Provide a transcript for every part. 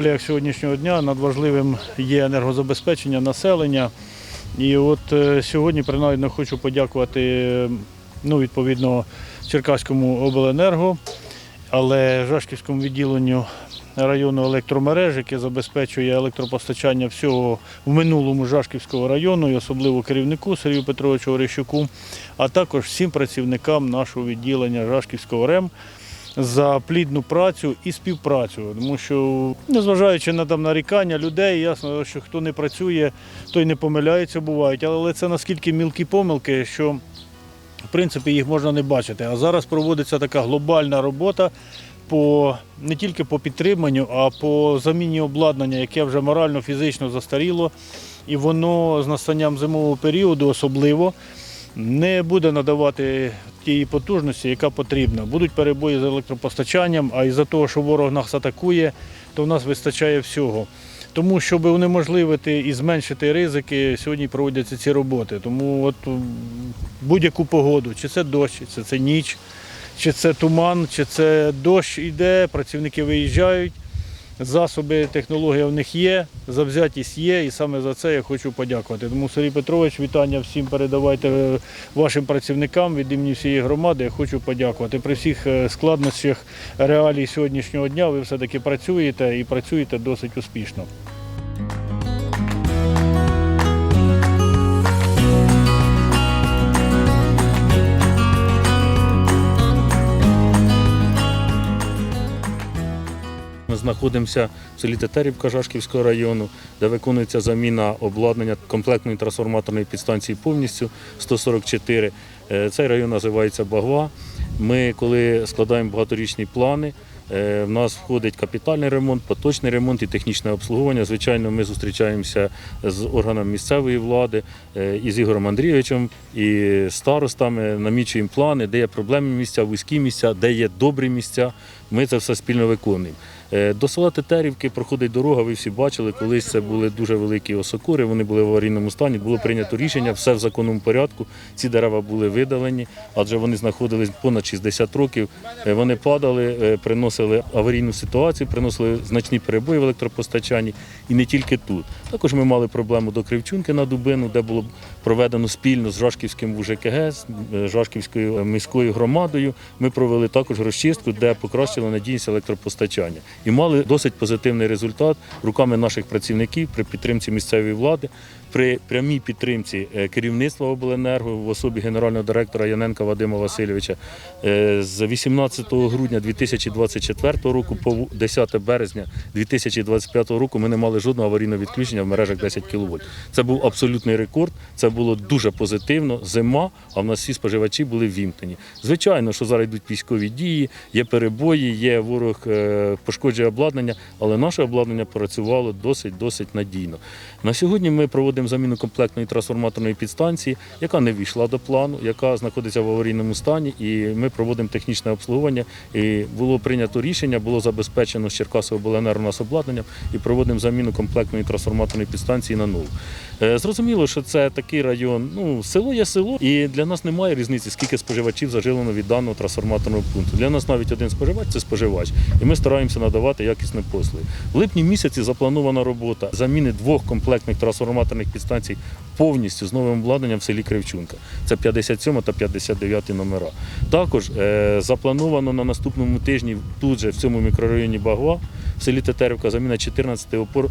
реаліях сьогоднішнього дня надважливим є енергозабезпечення населення. І от е, сьогодні принаймні хочу подякувати ну, відповідно Черкаському обленерго, але Жашківському відділенню району електромереж, яке забезпечує електропостачання всього в минулому Жашківського району, і особливо керівнику Сергію Петровичу Орещуку, а також всім працівникам нашого відділення Жашківського РЕМ за плідну працю і співпрацю. Тому що, незважаючи на там нарікання людей, ясно, що хто не працює, той не помиляється, бувають. Але це наскільки мілкі помилки, що в принципі їх можна не бачити. А зараз проводиться така глобальна робота по не тільки по підтриманню, а по заміні обладнання, яке вже морально, фізично застаріло, і воно з настанням зимового періоду особливо не буде надавати тієї потужності, яка потрібна. Будуть перебої з електропостачанням, а із-за того, що ворог нас атакує, то в нас вистачає всього. Тому, щоб унеможливити і зменшити ризики, сьогодні проводяться ці роботи. Тому от будь-яку погоду, чи це дощ, чи це ніч, чи це туман, чи це дощ іде, працівники виїжджають. Засоби, технологія в них є, завзятість є, і саме за це я хочу подякувати. Тому Сергій Петрович, вітання всім передавайте е, вашим працівникам від імені всієї громади. Я хочу подякувати. При всіх складностях реалій сьогоднішнього дня ви все-таки працюєте і працюєте досить успішно. Знаходимося в селі Тетерівка Жашківського району, де виконується заміна обладнання комплектної трансформаторної підстанції повністю 144. Е, Цей район називається Багва. Ми, коли складаємо багаторічні плани, е, в нас входить капітальний ремонт, поточний ремонт і технічне обслуговування. Звичайно, ми зустрічаємося з органами місцевої влади, е, і з Ігорем Андрійовичем, і старостами, намічуємо плани, де є проблемні місця, вузькі місця, де є добрі місця. Ми це все спільно виконуємо. Е, До села Тетерівки проходить дорога, ви всі бачили, колись це були дуже великі осокури, вони були в аварійному стані, було прийнято рішення, все в законному порядку. Ці дерева були видалені, адже вони знаходились понад 60 років. Е, Вони падали, е, приносили аварійну ситуацію, приносили значні перебої в електропостачанні і не тільки тут. Також ми мали проблему до Кривчунки на Дубину, де було проведено спільно з Жашківським ВУЖКГ, з Жашківською міською громадою. Ми провели також розчистку, де покращили надійність електропостачання. І мали досить позитивний результат руками наших працівників при підтримці місцевої влади, при прямій підтримці е, керівництва обленерго в особі генерального директора Яненка Вадима Васильовича. Е, З 18 грудня 2024 року по 10 березня 2025 року ми не мали жодного аварійного відключення в мережах 10 кВт. Це був абсолютний рекорд. Це було дуже позитивно. Зима, а в нас всі споживачі були ввімкнені. Звичайно, що зараз йдуть військові дії, є перебої, є ворог е, пошкоджує обладнання, але наше обладнання працювало досить досить надійно. На сьогодні ми проводимо заміну комплектної трансформаторної підстанції, яка не війшла до плану, яка знаходиться в аварійному стані, і ми проводимо технічне обслуговування. І було прийнято рішення, було забезпечено з Черкасовобленерго нас обладнанням і проводимо заміну комплектної трансформаторної підстанції на нову. Е, Зрозуміло, що це такий район. Ну, село є село, і для нас немає різниці, скільки споживачів зажилено від даного трансформаторного пункту. Для нас навіть один споживач це споживач, і ми стараємося надавати якісні послуги. В липні місяці запланована робота заміни двох комплектних трансформаторних підстанцій повністю з новим обладнанням в селі Кривчунка. Це 57 та 59 номера. Також е, заплановано на наступному тижні тут же в цьому мікрорайоні Багва в селі Тетерівка заміна 14 опор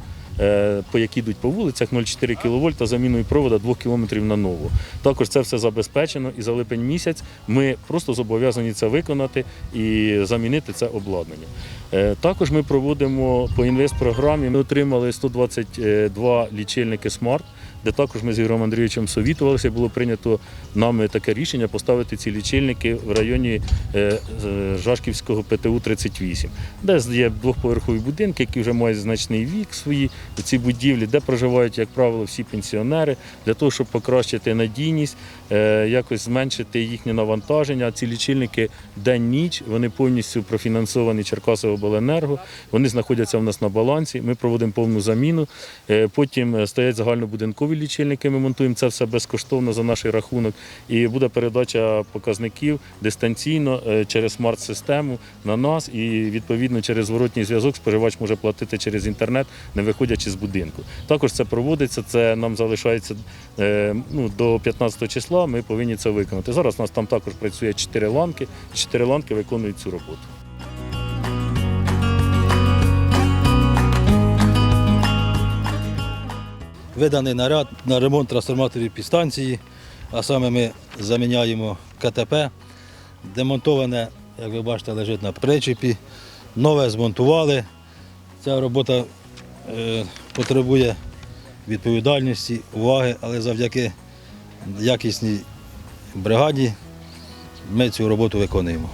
по які йдуть по вулицях 0,4 кВт заміною провода 2 км на нову. Також це все забезпечено і за липень місяць ми просто зобов'язані це виконати і замінити це обладнання. Е, Також ми проводимо по інвестпрограмі. Ми отримали 122 лічильники смарт, де також ми з Ігорем Андрійовичем совітувалися. Було прийнято нами таке рішення поставити ці лічильники в районі е, е, Жашківського ПТУ 38, де є двохповерхові будинки, які вже мають значний вік свої ці будівлі, де проживають, як правило, всі пенсіонери, для того, щоб покращити надійність, якось зменшити їхнє навантаження. Ці лічильники день-ніч, вони повністю профінансовані Черкасовобленерго, вони знаходяться у нас на балансі. Ми проводимо повну заміну. Е, Потім е, стоять загальнобудинкові лічильники ми монтуємо це все безкоштовно за наш рахунок. І буде передача показників дистанційно е, через смарт-систему на нас, і відповідно через зворотній зв'язок споживач може платити через інтернет, не виходячи з будинку. Також це проводиться. Це нам залишається е, ну, до 15 числа. Ми повинні це виконати. Зараз у нас там також працює 4 ланки. 4 ланки виконують цю роботу. Виданий наряд на ремонт трансформаторів підстанції, а саме ми заміняємо КТП. Демонтоване, як ви бачите, лежить на причепі. Нове змонтували. Ця робота е, потребує відповідальності, уваги, але завдяки якісній бригаді ми цю роботу виконуємо.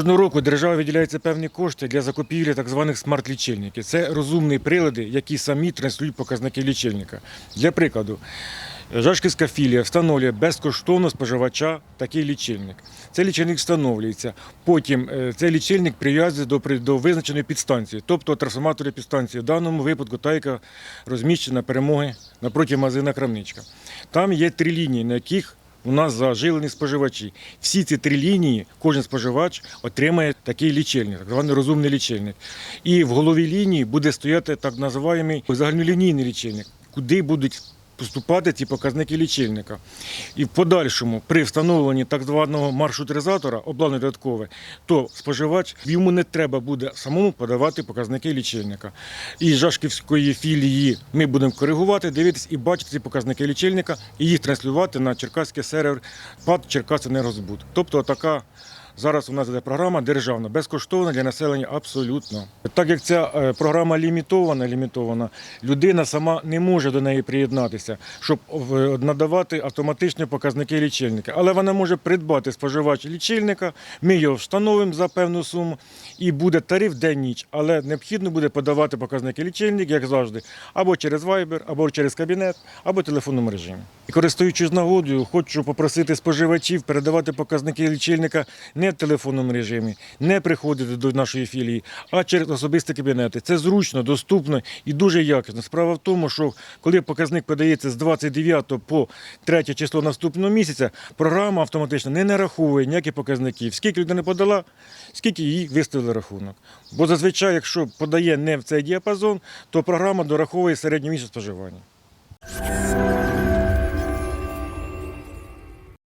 Кожного року держава виділяється певні кошти для закупівлі так званих смарт-лічильників. Це розумні прилади, які самі транслюють показники лічильника. Для прикладу, Жашківська філія встановлює безкоштовно споживача такий лічильник. Цей лічильник встановлюється. Потім е, цей лічильник прив'язується до, визначеної підстанції, тобто трансформатори підстанції. В даному випадку та, яка розміщена перемоги напроти магазина Крамничка. Там є три лінії, на яких у нас зажилені споживачі. Всі ці три лінії, кожен споживач отримає такий лічильник, так званий розумний лічильник. І в голові лінії буде стояти так називаємо загальнолінійний лічильник, куди будуть поступати ці показники лічильника. І в подальшому, при встановленні так званого маршрутизатора, обладнання додаткове, то споживач йому не треба буде самому подавати показники лічильника. І Жашківської філії ми будемо коригувати, дивитись і бачити ці показники лічильника і їх транслювати на черкаський сервер ПАД Черкасенергозбут. Тобто така Зараз у нас іде програма державна, безкоштовна для населення абсолютно. Так як ця е, програма лімітована, лімітована, людина сама не може до неї приєднатися, щоб надавати автоматичні показники лічильника. Але вона може придбати споживач лічильника, ми його встановимо за певну суму і буде тариф день-ніч. Але необхідно буде подавати показники лічильник, як завжди, або через Viber, або через кабінет, або телефонному режимі. І користуючись нагодою, хочу попросити споживачів передавати показники лічильника не в телефонному режимі, не приходити до нашої філії, а через особисті кабінети. Це зручно, доступно і дуже якісно. Справа в тому, що коли показник подається з 29 по 3 число наступного місяця, програма автоматично не нараховує ніяких показників. Скільки людина подала, скільки їй виставили рахунок. Бо зазвичай, якщо подає не в цей діапазон, то програма дораховує середньомісяць споживання.